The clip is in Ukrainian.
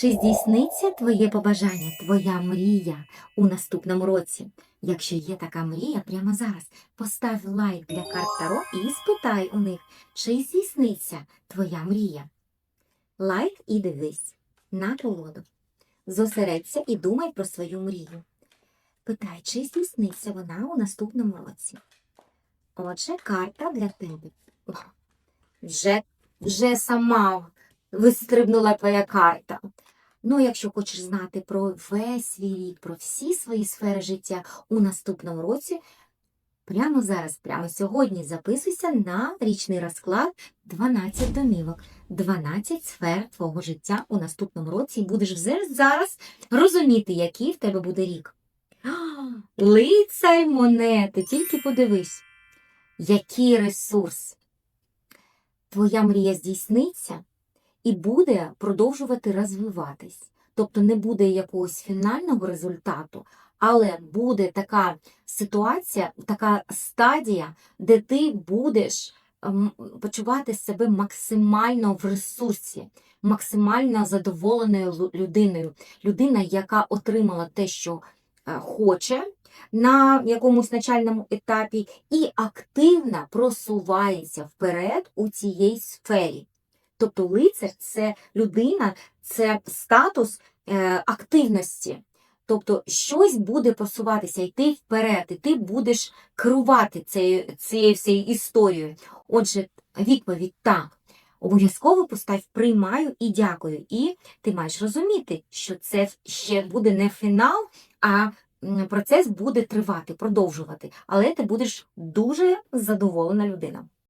Чи здійсниться твоє побажання, твоя мрія у наступному році? Якщо є така мрія прямо зараз, постав лайк для карт Таро і спитай у них, чи здійсниться твоя мрія. Лайк і дивись на колоду. Зосередься і думай про свою мрію. Питай, чи здійсниться вона у наступному році. Отже, карта для тебе. Вже, вже сама вистрибнула твоя карта. Ну, якщо хочеш знати про весь свій рік, про всі свої сфери життя у наступному році, прямо зараз, прямо сьогодні записуйся на річний розклад 12 домівок, 12 сфер твого життя у наступному році, і будеш вже зараз розуміти, який в тебе буде рік. Лицай монети, тільки подивись, який ресурс. Твоя мрія здійсниться і буде продовжувати розвиватись. Тобто не буде якогось фінального результату, але буде така ситуація, така стадія, де ти будеш ем, почувати себе максимально в ресурсі, максимально задоволеною людиною. Людина, яка отримала те, що е, хоче на якомусь начальному етапі, і активно просувається вперед у цій сфері. Тобто лицар це людина, це статус е, активності. Тобто щось буде просуватися, йти вперед, і ти будеш керувати цією, цією всією історією. Отже, відповідь так. Обов'язково постав приймаю і дякую. І ти маєш розуміти, що це ще буде не фінал, а процес буде тривати, продовжувати. Але ти будеш дуже задоволена людина.